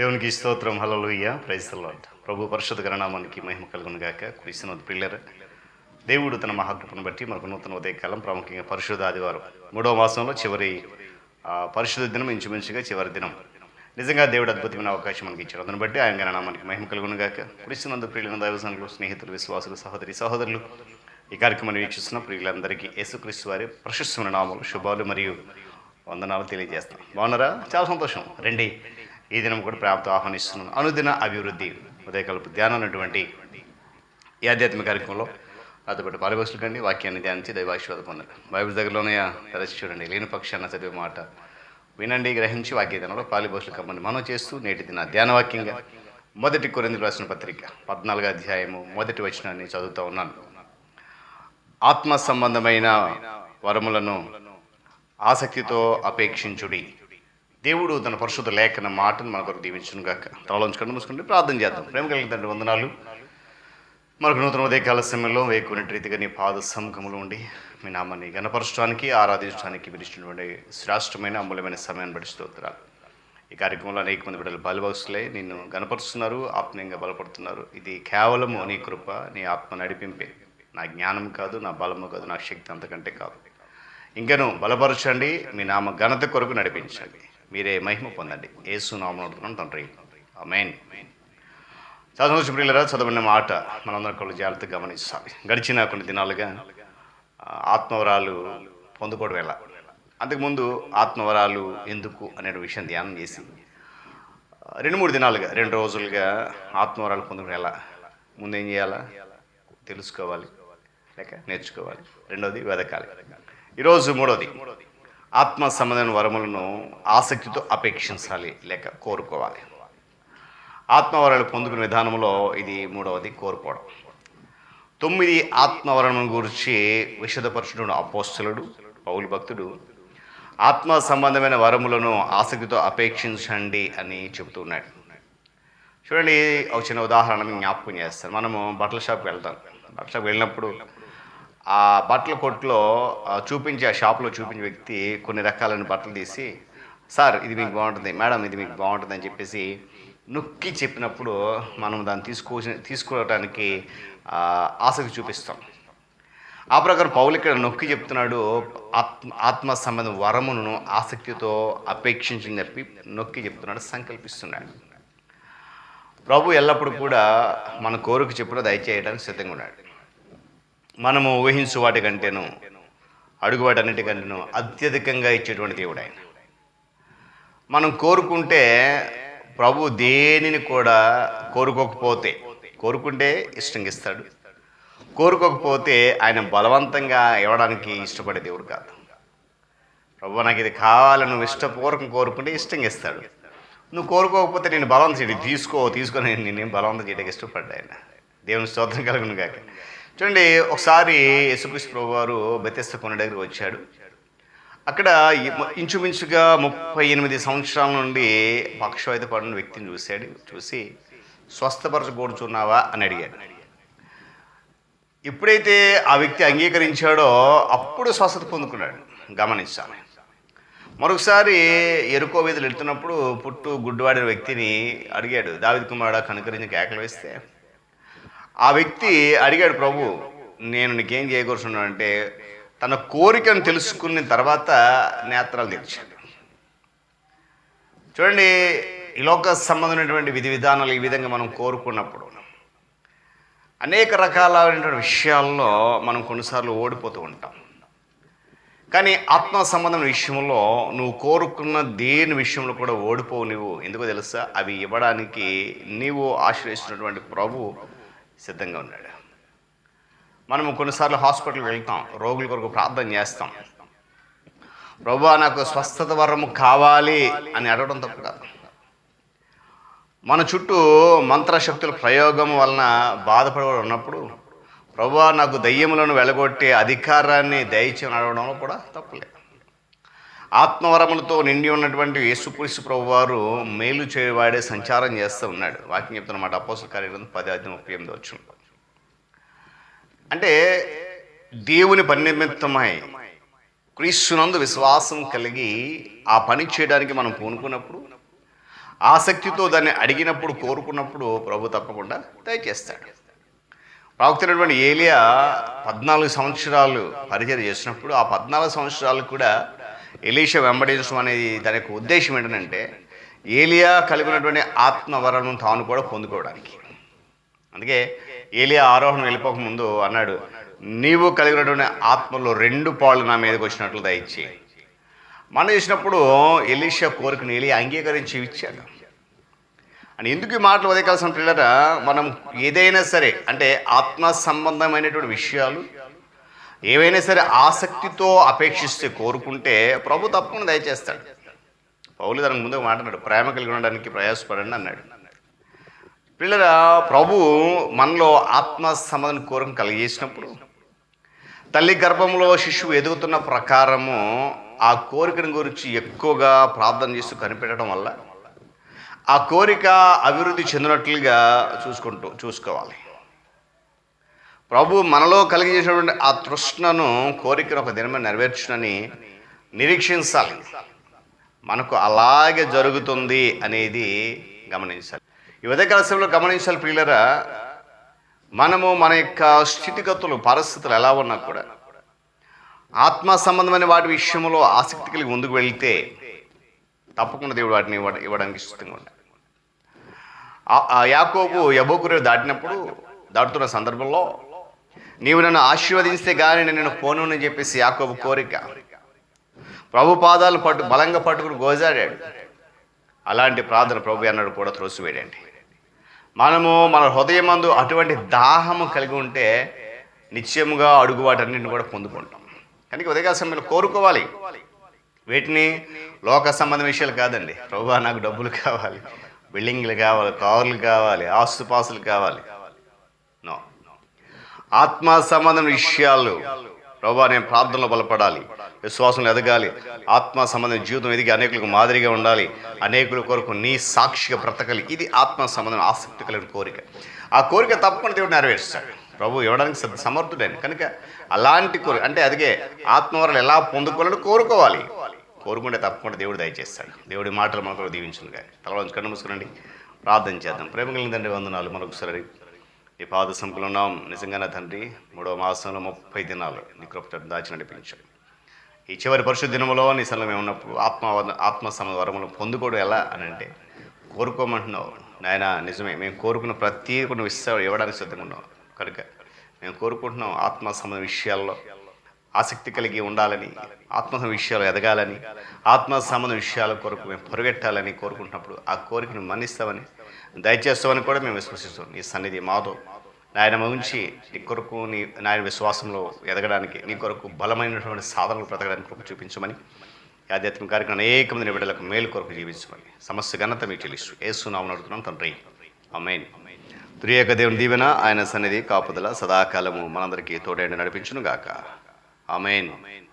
దేవునికి స్తోత్రం hallelujah praise the Lord ప్రభు పరిషత్ గణనామానికి మహిమ కలుగును గాక. క్రిస్తున పిల్లర దేవుడు తన మహాకృపను బట్టి మనకు నూతన ఉదయకాలం ప్రాముఖ్యంగా పరిశుద్ధ ఆదివారం. మూడవ మాసంలో చివరి పరిశుద్ధ దినం ఇంచుమించుగా చివరి దినం. నిజంగా దేవుడు అద్భుతమైన అవకాశం మనకి ఇచ్చాడు అందుని బట్టి ఆయన గణనామానికి మహిమ కలుగును గాక. క్రిస్తునందు ప్రియులైన దైవజనులు స్నేహితులు విశ్వాసులు సహోదరి సహోదరులు ఈ కార్యక్రమాన్ని వీక్షిస్తున్న ప్రియులందరికీ యేసుక్రీస్తు వారి ప్రశస్తమైన నామలు శుభాలు మరియు వందనాలు తెలియజేస్తాం. బాగున్నారా? చాలా సంతోషం. రండి. ఈ దినం కూడా ప్రాప్త ఆహ్వానిస్తున్నాను. అనుదిన అభివృద్ధి ఉదయకల్పు ధ్యానం అనేటువంటి ఈ ఆధ్యాత్మిక కార్యక్రమంలో నాతో పాటు పాలిభాషలు కండి వాక్యాన్ని ధ్యానించి దైవాశీర్వాద పొందండి. బైబిల్ దగ్గరలోనే తెరచి చూడండి. లేని పక్షాన చదివే మాట వినండి గ్రహించి వాక్య ధ్యానంలో పాలిభాషలు కమ్మని మనం చేస్తూ నేటి దిన ధ్యాన వాక్యంగా మొదటి కొరింది రాసిన పత్రిక పద్నాలుగో అధ్యాయము మొదటి వచనాన్ని చదువుతూ ఉన్నాను. ఆత్మ సంబంధమైన వరములను ఆసక్తితో అపేక్షించుడి. దేవుడు తన పరిశుద్ధ లేఖన మాటను మన కొరకు దీవించును గాక. తలలోంచుకొని మూసుకుంటే ప్రార్థన చేద్దాం. ప్రేమ కలిగిన తండ్రి వందనాలు. మనకు నూతన ఉదయకాల సమయంలో వేకున్నట్టు రీతిగా నీ పాద సముఖంలో ఉండి మీ నామాన్ని గణపరచడానికి ఆరాధించడానికి పిలిచినటువంటి శ్రేష్టమైన అమూల్యమైన సమయాన్ని బట్టి ఈ కార్యక్రమంలో అనేక మంది బిడ్డలు బలభాసులే నిన్ను గణపరుస్తున్నారు ఆత్మీయంగా బలపడుతున్నారు. ఇది కేవలము నీ కృప నీ ఆత్మ నడిపింపే. నా జ్ఞానం కాదు నా బలము కాదు నా శక్తి అంతకంటే కాదు. ఇంకను బలపరచండి మీ నామ ఘనత కొరకు నడిపించండి. మీరే మహిమ పొందండి. ఏసు నామం అడుగుతున్నాం తండ్రి. మెయిన్ చదువు ప్రియులరా చదవబడిన మాట మనందరం కూడా జాగ్రత్తగా గమనిస్తాం గడిచిన కొన్ని దినాలుగా ఆత్మవరాలు పొందుకోవడం ఎలా? అంతకుముందు ఆత్మవరాలు ఎందుకు అనే విషయం ధ్యానం చేసి రెండు మూడు దినాలుగా రెండు రోజులుగా ఆత్మవరాలు పొందుకోవడం ఎలా? ముందు ఏం చేయాలా? తెలుసుకోవాలి లేక నేర్చుకోవాలి. రెండోది వెదకాలి. ఈరోజు మూడోది ఆత్మ సంబంధమైన వరములను ఆసక్తితో అపేక్షించాలి లేక కోరుకోవాలి. ఆత్మవరాలు పొందుకునే విధానంలో ఇది మూడవది కోరుకోవడం. తొమ్మిది ఆత్మవరణం గురించి విషదపరచుడు అపోస్తలుడు పౌలు భక్తుడు ఆత్మ సంబంధమైన వరములను ఆసక్తితో అపేక్షించండి అని చెబుతున్నాడు చూడండి ఒక చిన్న ఉదాహరణ జ్ఞాపకం చేస్తాను. మనము బట్టల షాప్కి వెళ్తాం. బట్టల షాప్కి వెళ్ళినప్పుడు ఆ బట్టల కొట్లో చూపించి చూపించే ఆ షాప్లో చూపించే వ్యక్తి కొన్ని రకాలైన బట్టలు తీసి సార్ ఇది మీకు బాగుంటుంది మేడం ఇది మీకు బాగుంటుంది అని చెప్పేసి నొక్కి చెప్పినప్పుడు మనం దాన్ని తీసుకో తీసుకోవడానికి ఆసక్తి చూపిస్తాం. ఆ ప్రకారం పౌలు ఇక్కడ నొక్కి చెప్తున్నాడు ఆత్మ ఆత్మ సంబంధం వరమును ఆసక్తితో అపేక్షించని చెప్పి నొక్కి చెప్తున్నాడు సంకల్పిస్తున్నాడు. ప్రభు ఎల్లప్పుడూ కూడా మన కోరిక చెప్పుడు దయచేయడానికి సిద్ధంగా ఉన్నాడు. మనము ఊహించు వాటి కంటేను అడుగు వాటి అన్నిటికంటేను అత్యధికంగా ఇచ్చేటువంటి దేవుడు ఆయన. మనం కోరుకుంటే ప్రభు దేనిని కూడా కోరుకోకపోతే కోరుకుంటే ఇష్టంగా ఇస్తాడు. కోరుకోకపోతే ఆయన బలవంతంగా ఇవ్వడానికి ఇష్టపడే దేవుడు కాదు. ప్రభు నాకు ఇది కావాలని నువ్వు ఇష్టపూర్వకం కోరుకుంటే ఇష్టంగా ఇస్తాడు. నువ్వు కోరుకోకపోతే నేను బలవంతం చేయడం తీసుకో తీసుకొని నేను బలవంతం చేయడానికి ఇష్టపడ్డా ఆయన దేవుని స్తోత్రం కలుగును కాక చూడండి ఒకసారి యేసుక్రీస్తు ప్రభు వారు బెతెస్త కొండ దగ్గర వచ్చాడు. అక్కడ ఇంచుమించుగా ముప్పై ఎనిమిది సంవత్సరాల నుండి పక్షవాయుత పడిన వ్యక్తిని చూశాడు. చూసి స్వస్థపరచకూర్చున్నావా అని అడిగాడు. ఎప్పుడైతే ఆ వ్యక్తి అంగీకరించాడో అప్పుడు స్వస్థత పొందుకున్నాడు. గమనించాలి. మరొకసారి ఎరుకో వీధులు వెళ్తున్నప్పుడు పుట్టు గుడ్డువాడిన వ్యక్తిని అడిగాడు. దావిద్ కుమారుడా కనుకరించి కేకలు వేస్తే ఆ వ్యక్తి అడిగాడు ప్రభు నేను నీకేం చేయకూర్చున్నాను అంటే తన కోరికను తెలుసుకున్న తర్వాత నేత్రాలు తెరిచాడు చూడండి ఈ లోక సంబంధమైనటువంటి విధి విధానాలు ఈ విధంగా మనం కోరుకున్నప్పుడు అనేక రకాలైనటువంటి విషయాల్లో మనం కొన్నిసార్లు ఓడిపోతూ ఉంటాం. కానీ ఆత్మ సంబంధం విషయంలో నువ్వు కోరుకున్న దేని విషయంలో కూడా ఓడిపోవు నువ్వు ఎందుకో తెలుసా? అవి ఇవ్వడానికి నీవు ఆశ్రయిస్తున్నటువంటి ప్రభు సిద్ధంగా ఉన్నాడు. మనము కొన్నిసార్లు హాస్పిటల్కి వెళ్తాం రోగుల కొరకు ప్రార్థన చేస్తాం. ప్రభు నాకు స్వస్థత వరము కావాలి అని అడగడం తప్పు కాదు. మన చుట్టూ మంత్రశక్తుల ప్రయోగం వలన బాధపడి ఉన్నప్పుడు ప్రభు నాకు దయ్యములను వెలగొట్టే అధికారాన్ని దయచేయని అడగడంలో కూడా తప్పులేదు ఆత్మవరములతో నిండి ఉన్నటువంటి యేసుక్రీస్తు ప్రభు వారు మేలు చేయవాడే సంచారం చేస్తూ ఉన్నాడు. వాక్యం చెప్తున్నమాట. అపోసల కార్యక్రమం పది ఐదు ముప్పై ఎనిమిది వచ్చిన. అంటే దేవుని పని నిమిత్తమై క్రీస్తునందు విశ్వాసం కలిగి ఆ పని చేయడానికి మనం పూనుకున్నప్పుడు ఆసక్తితో దాన్ని అడిగినప్పుడు కోరుకున్నప్పుడు ప్రభు తప్పకుండా దయచేస్తాడు. ప్రవక్తైనటువంటి ఏలియా పద్నాలుగు సంవత్సరాలు పరిచయం చేసినప్పుడు ఆ పద్నాలుగు సంవత్సరాలు కూడా ఎలీష వెంబడించడం అనేది దాని యొక్క ఉద్దేశం ఏంటంటే ఏలియా కలిగి ఉన్నటువంటి ఆత్మవరణం తాను కూడా పొందుకోవడానికి. అందుకే ఏలియా ఆరోహణ వెళ్ళిపోకముందు అన్నాడు నీవు కలిగినటువంటి ఆత్మలో రెండు పాళ్ళు నా మీదకి వచ్చినట్లు దయచి మనం చూసినప్పుడు ఎలీషా కోరికను ఏలియా అంగీకరించి ఇచ్చాడు. అని ఎందుకు ఈ మాటలు ఉదయకాల్సిన పిల్లల మనం ఏదైనా సరే అంటే ఆత్మ సంబంధమైనటువంటి విషయాలు ఏవైనా సరే ఆసక్తితో అపేక్షిస్తే కోరుకుంటే ప్రభు తప్పకుండా దయచేస్తాడు. పౌలు దానికి ముందు మాట్లాడాడు ప్రేమ కలిగి ఉండడానికి ప్రయాసపడండి అన్నాడు. పిల్లల ప్రభు మనలో ఆత్మ సంబంధం కోరిక కలిగేసినప్పుడు తల్లి గర్భంలో శిశువు ఎదుగుతున్న ప్రకారము ఆ కోరికను గురించి ఎక్కువగా ప్రార్థన చేస్తూ కనిపెట్టడం వల్ల ఆ కోరిక అభివృద్ధి చెందినట్లుగా చూసుకుంటూ చూసుకోవాలి. ప్రభు మనలో కలిగజేసినటువంటి ఆ తృష్ణను కోరికను ఒక దినమే నెరవేర్చునని నిరీక్షించాలి. మనకు అలాగే జరుగుతుంది అనేది గమనించాలి. ఈ ఉదయకాల సమయంలో గమనించాలి ప్రియులరా మనము మన యొక్క స్థితిగతులు పరిస్థితులు ఎలా ఉన్నా కూడా ఆత్మ సంబంధమైన వాటి విషయంలో ఆసక్తి కలిగి ముందుకు వెళితే తప్పకుండా దేవుడు వాటిని ఇవ్వ- ఇవ్వడానికి ఇష్టంగా ఉండాలి. ఆ- యాకోబు యబోకురే దాటినప్పుడు దాటుతున్న సందర్భంలో నీవు నన్ను ఆశీర్వదిస్తే కానీ నేను పోను అని చెప్పేసి యాకోబు కోరిక. ప్రభు పాదాలు పట్టు బలంగా పట్టుకుని గోజాడాడు అలాంటి ప్రార్థన ప్రభు అన్నాడు కూడా త్రోసివేయండి మనము మన హృదయమందు అటువంటి దాహము కలిగి ఉంటే నిశ్చయముగా అడుగు వాటన్నింటిని కూడా పొందుకుంటాం. కనుక ఉదయకాల సమయంలో కోరుకోవాలి. వీటిని లోక సంబంధ విషయాలు కాదండి. ప్రభు నాకు డబ్బులు కావాలి. బిల్డింగ్లు కావాలి కార్లు కావాలి ఆస్తుపాస్తులు కావాలి. నో. ఆత్మ సంబంధం విషయాలు. ప్రభా నేను ప్రార్థనలో బలపడాలి. విశ్వాసం ఎదగాలి. ఆత్మ సంబంధం జీవితం ఎదిగి అనేకులకు మాదిరిగా ఉండాలి. అనేకుల కొరకు నీ సాక్షిగా బ్రతకాలి. ఇది ఆత్మ సంబంధం ఆసక్తి కలిగిన కోరిక. ఆ కోరిక తప్పకుండా దేవుడు నెరవేరుస్తాడు. ప్రభు ఇవ్వడానికి సమర్థుడైన కనుక అలాంటి కోరిక అంటే అదిగే ఆత్మవరాలు ఎలా పొందుకోవాలని కోరుకోవాలి. కోరుకుంటే తప్పకుండా దేవుడు దయచేస్తాడు. దేవుడి మాటలు మనకు దీవించును కానీ తలవంచి కన్ను మూసుకునండి ప్రార్థన చేద్దాం. ప్రేమ కలిగిందండి తండ్రి వందనాలు. మరొకసారి నీ పాద సంకులు ఉన్నాం నిజంగానే తండ్రి మూడవ మాసంలో ముప్పై దినాలు నీ కృపతో దాచి నడిపించాడు. ఈ చివరి పరిశుద్ధ దినంలో నీ సలహా మేము ఉన్నప్పుడు ఆత్మ ఆత్మ సమ వరములు పొందుకోవడం ఎలా అని అంటే కోరుకోమంటున్నావు. నాయన నిజమే మేము కోరుకున్న ప్రతి కొన్ని విషయాలు ఇవ్వడానికి సిద్ధంగా ఉన్నాం కనుక మేము కోరుకుంటున్నాం ఆత్మ సంబంధ విషయాల్లో ఆసక్తి కలిగి ఉండాలని ఆత్మ విషయాలు ఎదగాలని ఆత్మ సంబంధ విషయాల కొరకు మేము పొరగెట్టాలని కోరుకుంటున్నప్పుడు ఆ కోరికను మన్నిస్తామని దయచేస్తామని కూడా మేము విశ్వసిస్తాం నీ సన్నిధి మాతో. నాయన ఉంచి నీ కొరకు నీ నాయన విశ్వాసంలో ఎదగడానికి నీ కొరకు బలమైనటువంటి సాధనలు బ్రతకడానికి కొరకు చూపించమని ఆధ్యాత్మిక కార్యక్రమం అనేక మంది బిడ్డలకు మేలు కొరకు జీవించమని సమస్య ఘనత మీకు చెల్లిస్తూ ఏసునామని అడుగుతున్నాం తండ్రి. అమ్మాయిని త్రియేక దేవుని దీవెన ఆయన సన్నిధి కాపుదల సదాకాలము మనందరికీ తోడైన నడిపించును గాక Amém. Amém.